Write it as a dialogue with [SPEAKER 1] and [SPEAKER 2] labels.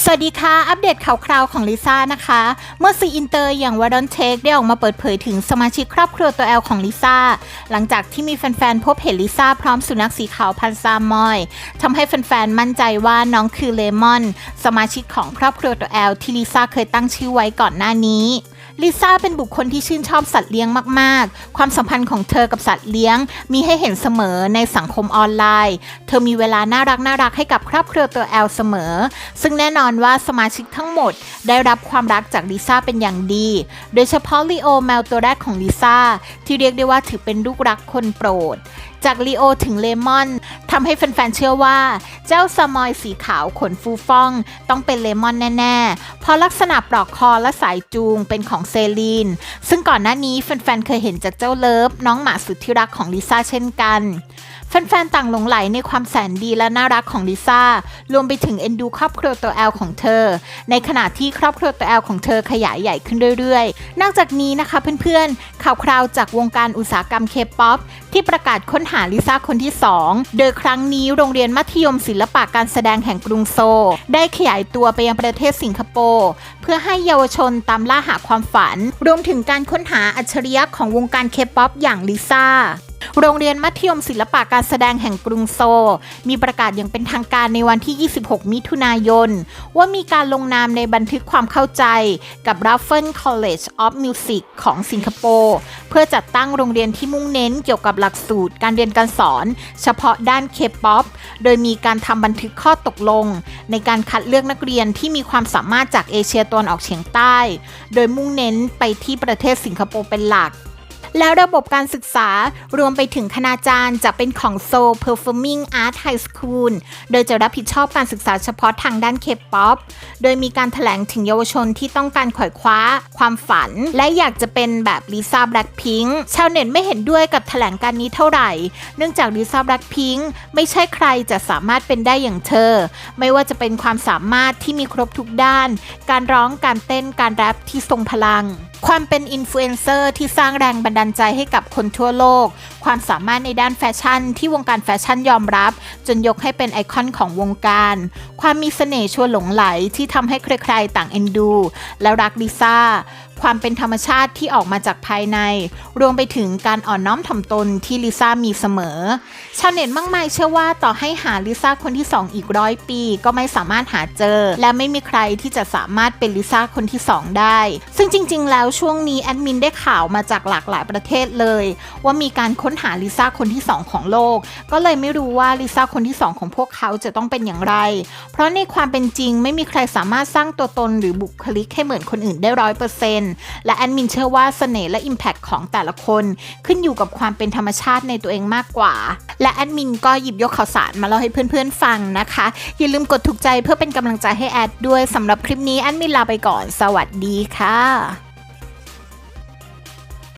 [SPEAKER 1] สวัสดีค่ะ อัปเดตข่าวคราวของลิซ่านะคะ เมื่อซีอินเตอร์อย่างวอร์ดอนเทคได้ออกมาเปิดเผยถึงสมาชิกครอบครัวตัวแอลของลิซ่า หลังจากที่มีแฟนๆ พบเห็นลิซ่าพร้อมสุนัขสีขาวพันซามอยทำให้แฟนๆ มั่นใจว่าน้องคือเลมอน สมาชิกของครอบครัวตัวแอลที่ลิซ่าเคยตั้งชื่อไว้ก่อนหน้านี้ ลิซ่าเป็นบุคคลที่ชื่นชอบสัตว์เลี้ยงมาก ๆ ความสัมพันธ์ของเธอกับสัตว์เลี้ยง มีให้เห็นเสมอในสังคมออนไลน์ เธอมีเวลาน่ารักน่ารักให้กับครอบครัวตัวแอลเสมอ ซึ่งแน่นอนว่าสมาชิกทั้งหมด ได้รับความรักจากลิซ่าเป็นอย่างดี โดยเฉพาะลีโอแมวตัวแรกของลิซ่าที่เรียกได้ว่าถือเป็นลูกรักคนโปรด จากลีโอถึงเลมอนทำให้แฟนๆเชื่อว่า เจ้าสมอยสีขาวขนฟูฟ่อง ต้องเป็นเลมอนแน่ๆ เพราะลักษณะปลอกคอและสายจูงเป็นของเซลีน ซึ่งก่อนหน้านี้แฟนๆเคยเห็นจากเจ้าเลิฟน้องหมาสุดที่รักของลิซ่าเช่นกัน แฟนๆ ต่างหลงไหลในความแสนดีและน่ารักของลิซ่ารวมไปถึงเอ็นดูครอบครัวตัวแอลของเธอ ในขณะที่ครอบครัวตัวแอลของเธอขยายใหญ่ขึ้นเรื่อยๆ นอกจากนี้นะคะเพื่อนๆ ข่าวคราวจากวงการอุตสาหกรรมเคป๊อปที่ประกาศค้นหาลิซ่าคนที่ 2 โดยครั้งนี้โรงเรียนมัธยมศิลปะการแสดงแห่งกรุงโซลได้ขยายตัวไปยังประเทศสิงคโปร์เพื่อให้เยาวชนตามล่าหาความฝัน รวมถึงการค้นหาอัจฉริยะของวงการเคป๊อปอย่างลิซ่า โรงเรียนมัธยมศิลปะการแสดงแห่งกรุงโซลมีประกาศอย่างเป็นทางการในวันที่ 26 มิถุนายน ว่ามีการลงนามในบันทึกความเข้าใจกับ Raffles College of Music ของสิงคโปร์เพื่อจัดตั้งโรงเรียนที่มุ่งเน้นเกี่ยวกับหลักสูตร การเรียนการสอน เฉพาะด้านเคป๊อปโดยมีการทำบันทึกข้อตกลง ในการคัดเลือกนักเรียนที่มีความสามารถจากเอเชียตะวันออกเฉียงใต้ โดยมุ่งเน้นไปที่ประเทศสิงคโปร์เป็นหลัก แล้วระบบการศึกษารวมไปถึงคณาจารย์จะเป็นของ Seoul Performing Art High School โดยจะรับผิดชอบการศึกษาเฉพาะทางด้านเคป๊อปโดยมีการถแถลงถึงเยาวชนที่ต้องการขวายคว้า ความฝัน และอยากจะเป็นแบบลิซ่าแบล็ k พิง k ชาวเน็ตไม่เห็นด้วยกับแถลงการนี้เท่าไหร่ เนื่องจากลิซ่าแบล็ k พิง k ไม่ใช่ใครจะสามารถเป็นได้อย่างเธอ ไม่ว่าจะเป็นความสามารถที่มีครบทุกด้าน การร้องการเต้นการแรปที่ทรงพลัง ความเป็นอินฟลูเอนเซอร์ที่สร้างแรงบันดาลใจให้กับคนทั่วโลก ความสามารถในด้านแฟชั่น ที่วงการแฟชั่นยอมรับ จนยกให้เป็นไอคอนของวงการ ความมีเสน่ห์ชวนหลงไหลที่ทำให้ใครๆต่างเอ็นดู และรักลิซ่า ความเป็นธรรมชาติที่ออกมาจากภายใน รวมไปถึงการอ่อนน้อมถ่อมตนที่ลิซ่ามีเสมอ ชาวเน็ตมากมายเชื่อว่าต่อให้หาลิซ่าคนที่ 2 อีกร้อยปี ก็ไม่สามารถหาเจอ และไม่มีใครที่จะสามารถเป็นลิซ่าคนที่ 2 ได้ ซึ่งจริง ๆ แล้วช่วงนี้แอดมินได้ข่าวมาจากหลากหลายประเทศเลย ว่ามีการค้นหาลิซ่าคนที่ 2 ของโลก ก็เลยไม่รู้ว่าลิซ่าคนที่ 2 ของพวกเขาจะต้องเป็นอย่างไร เพราะในความเป็นจริงไม่มีใครสามารถสร้างตัวตนหรือบุคลิกให้เหมือนคนอื่นได้ร้อยเปอร์เซ็นต์และแอดมินเชื่อว่าเสน่ห์และ Impact ของแต่ละคน ขึ้นอยู่กับความเป็นธรรมชาติในตัวเองมากกว่า และแอดมินก็หยิบยกข่าวสารมาเล่าให้เพื่อนๆฟังนะคะ อย่าลืมกดถูกใจเพื่อเป็นกำลังใจให้แอดด้วยสำหรับคลิปนี้แอดมินลาไปก่อน สวัสดีค่ะ